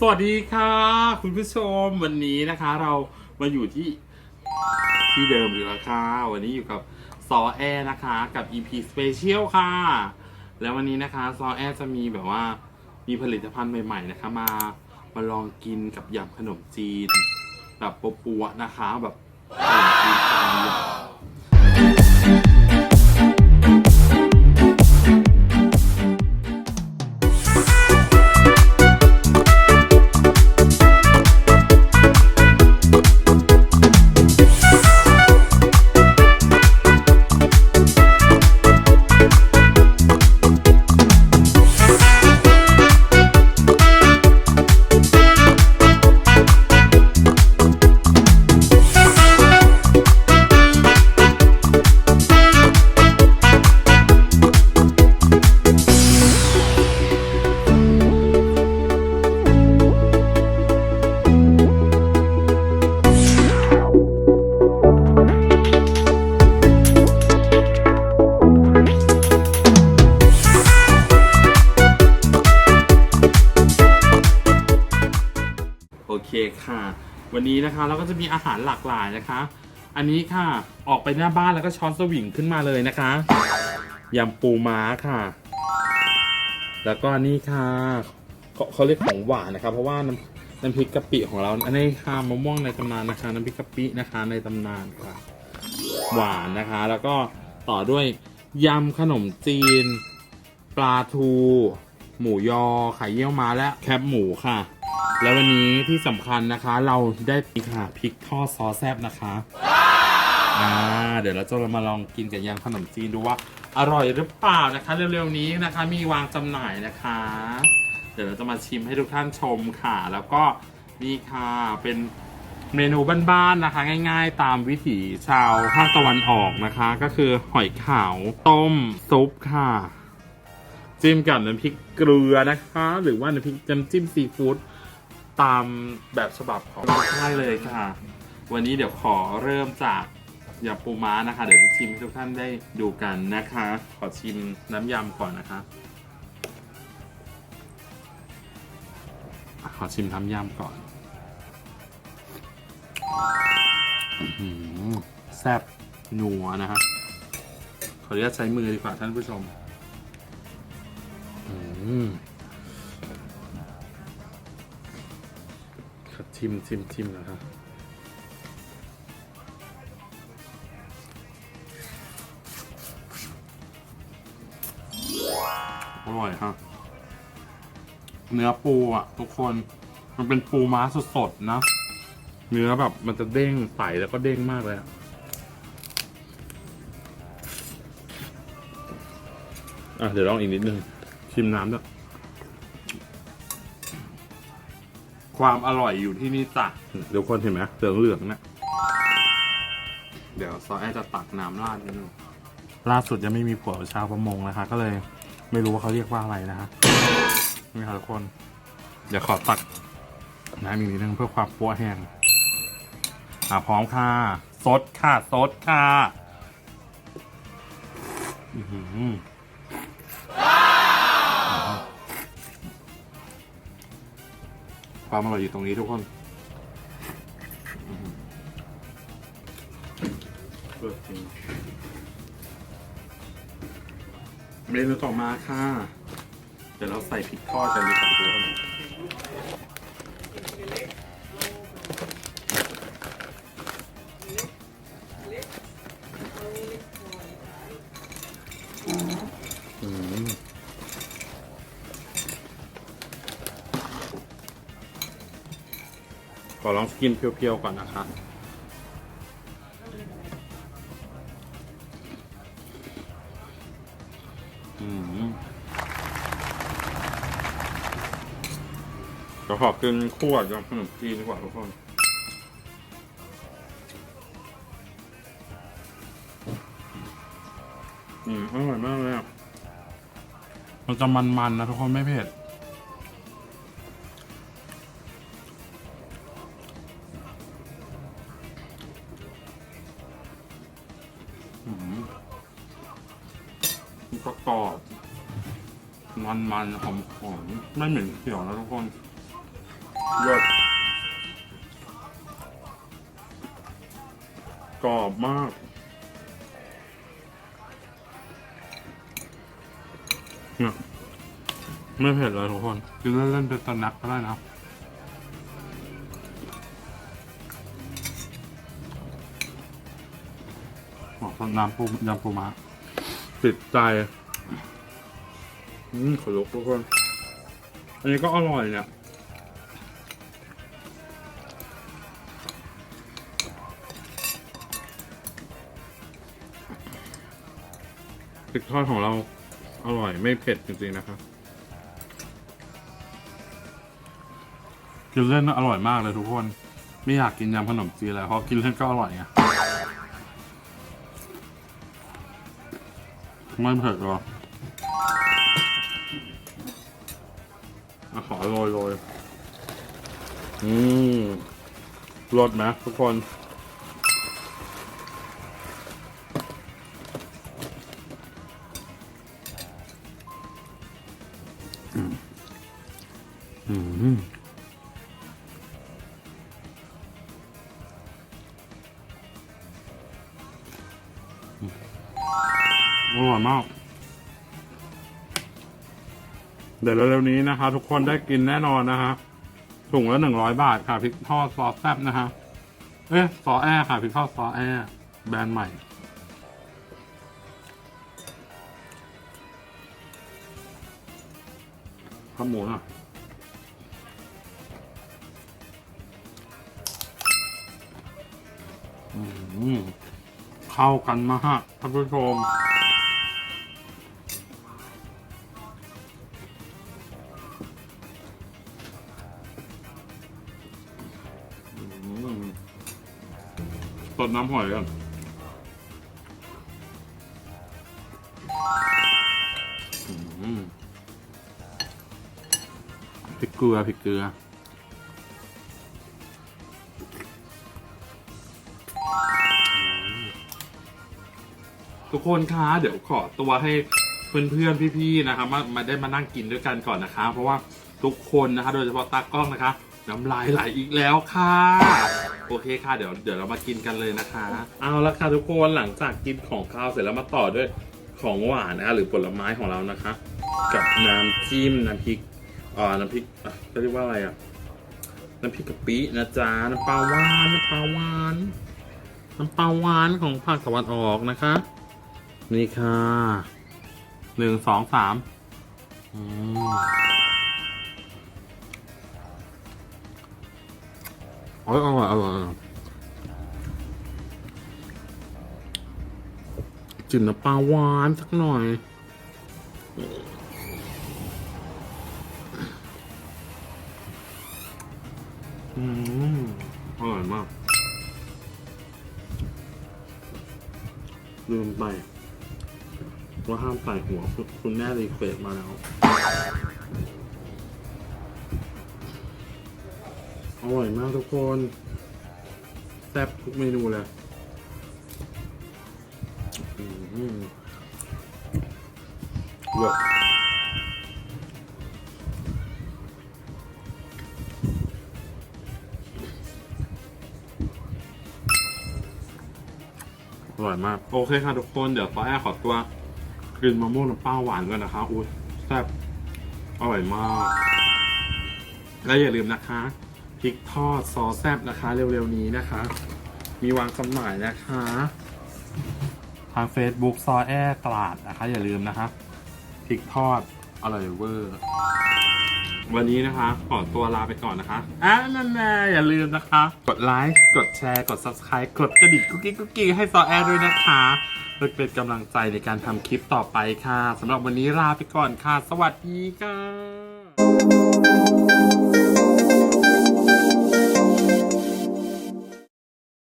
สวัสดีค่ะ คุณผู้ชมวันนี้นะคะ เรามาอยู่ที่ที่เดิมอยู่แล้วค่ะ วันนี้อยู่กับซอแอนะคะ กับ EP Special ค่ะ แล้ววันนี้นะคะซอแอจะมีแบบว่ามีผลิตภัณฑ์ใหม่ ๆ นะคะ มามาลองกินกับยำขนมจีน แบบปัวๆนะคะ แบบขนมจีนจานใหญ่ คค่ะ วันนี้นะคะเราก็จะมีอาหารหลากหลายนะคะ อันนี้ค่ะออกไปหน้าบ้านแล้วก็ช้อนสวิงขึ้นมาเลยนะคะยำปูม้าค่ะ แล้วก็นี่ค่ะเขาเขาเรียกของหวานนะคะเพราะว่าน้ำน้ำพริกกะปิของเราอันนี้ค่ะมะม่วงในตำนานนะคะน้ำพริกกะปินะคะในตำนานค่ะ หวานนะคะ แล้วก็ต่อด้วยยำขนมจีน ปลาทู หมูยอไข่เยี่ยวม้าและแคบหมูค่ะ แล้ววันนี้ที่สำคัญนะคะ เราได้พริกค่ะพริกทอดซอสแซบนะคะอ่าเดี๋ยวเราจะมาลองกินกับยำขนมจีนดูว่า อร่อยหรือเปล่านะคะ เร็วๆนี้นะคะ มีวางจำหน่ายนะคะ เดี๋ยวเราจะมาชิมให้ทุกท่านชมค่ะ แล้วก็นี่ค่ะเป็นเมนูบ้านๆนะคะ ง่าย ๆ ตามวิถีชาวภาคตะวันออกนะคะ ก็คือหอยขาวต้มซุปค่ะ จิ้มกับน้ำพริกเกลือนะคะ หรือว่าน้ำพริกน้ำจิ้มซีฟู้ด ตามแบบฉบับของใช่เลยค่ะ วันนี้เดี๋ยวขอเริ่มจากยำปูม้านะคะ เดี๋ยวจะชิมให้ทุกท่านได้ดูกันนะคะ ขอชิมน้ำยำก่อนนะคะอะขอชิมน้ำยำก่อนอื้อหือแซ่บนัวนะฮะขออนุญาตใช้มือดีกว่าท่านผู้ชม ชิมชิมชิมนะครับอร่อยครับเนื้อปูอะ ทุกคนมันเป็นปูม้าสดๆนะ เนื้อแบบมันจะเด้งใสแล้วก็เด้งมากเลยอะอะ เดี๋ยวลองอีกนิดนึงชิมน้ำด้วย ความอร่อยอยู่ที่นี่จ้ะเดี๋ยวคนเห็นไหมเหลืองเหลืองๆนะเดี๋ยวซอแอจะตักน้ำราดนิดนึงล่าสุดยังไม่มีผัวชาวประมงนะคะ ก็เลยไม่รู้ว่าเขาเรียกว่าอะไรนะฮะนี่ค่ะทุกคน เดี๋ยวขอตักน้ำอีกนิดนึงเพื่อความปัวแห้งอะพร้อมค่ะซดค่ะซดค่ะ อื้อหือ ความอร่อยอยู่ตรงนี้ทุกคนเปิดจริงเมนูต่อมาค่ะ เดี๋ยวเราใส่พริกทอดกันดีกว่าทุกคนอืม อลองกินเพียวๆก่อนนะคะอืมเดี๋ยวขอกินคู่กับขนมจีนดีกว่าทุกคนอืมอร่อยมากเลยอะมันจะมันๆนะทุกคนไม่เผ็ด ประกอบมันมันๆหอมหอมๆไม่เหม็นเขียวนะทุกคนรสกรอบมาก เนี่ยไม่เผ็ดเลยทุกคนกินเล่นๆเป็นตะนักก็ได้นะบอกน้ำปูยำปูม้า ติดใจอืมขอลุกทุกคนอันนี้ก็อร่อยเนี่ยพริกทอดของเราอร่อยไม่เผ็ดจริงๆนะครับกินเล่นอร่อยมากเลยทุกคน ไม่อยากกินยำขนมจีนแล้วเพราะกินเล่นก็อร่อยไง ไม่เผ็ดหรออะขอโรยโรยอืมรสไหมทุกคน อืมอ อร่อยมาก เดี๋ยวเร็วๆนี้นะคะ ทุกคนได้กินแน่นอนนะคะถุงละหนึ่งร้อยบาทค่ะพริกทอดซอสแซ่บนะคะเอ๊ะซอสแอร์ค่ะพริกทอดซอสแอร์แบรนด์ใหม่ข้าวหมูน่ะอืมเข้ากันมากท่านผู้ชม ตดน้ำหอยกันอืมพริกเกลือพริกเกลือทุกคนคะเดี๋ยวขอตัวให้เพื่อนๆพี่ๆนะครับมามาได้มานั่งกินด้วยกันก่อนนะคะ เพราะว่าทุกคนนะคะ โดยเฉพาะตากล้องนะคะ น้ำลายไหลอีกแล้วค่ะ โอเคค่ะเดี๋ยวเดี๋ยวเรามากินกันเลยนะคะ เอาละค่ะทุกคนหลังจากกินของข้าวเสร็จแล้วมาต่อด้วยของหวานนะคะหรือผลไม้ของเรานะคะ กับน้ำจิ้มน้ำพริกอ่าน้ำพริกอะจะเรียกว่าอะไรอะน้ำพริกกะปินะจ๊ะน้ำปลาหวานน้ำปลาหวานน้ำปลาหวานของภาคตะวันออกนะคะ นี่ค่ะหนึ่งสองสามอืม อร่อยอร่อยอร่อยจิ้มน้ำปลาหวานสักหน่อย อืมอร่อยมาก ลืมไปว่าห้ามใส่หัวคุณคุณแม่รีเควสมาแล้ว อร่อยมากทุกคนแซ่บทุกเมนูเลยอืมเลิศอร่อยมาก โอเคค่ะทุกคนเดี๋ยวตอนแรกขอตัวกินมะม่วงน้ำเปล่าหวานกันนะคะอุ้ยแซ่บอร่อยมาก และอย่าลืมนะคะ พริกทอดซอสแซ่บนะคะ เร็วๆนี้นะคะ มีวางจำหน่ายนะคะ ทาง Facebook ซอแอตลาดนะคะ อย่าลืมนะคะพริกทอดอร่อยเวอร์ วันนี้นะคะขอตัวลาไปก่อนนะคะอะนั่นแน่อย่าลืมนะคะ กดไลค์กดแชร์กด subscribe กดกระดิ่งกุ๊กกิ๊กกุ๊กกิ๊กให้ซอแอด้วยนะคะเพื่อเป็นกำลังใจในการทำคลิปต่อไปค่ะสำหรับวันนี้ลาไปก่อนค่ะ สวัสดีค่ะ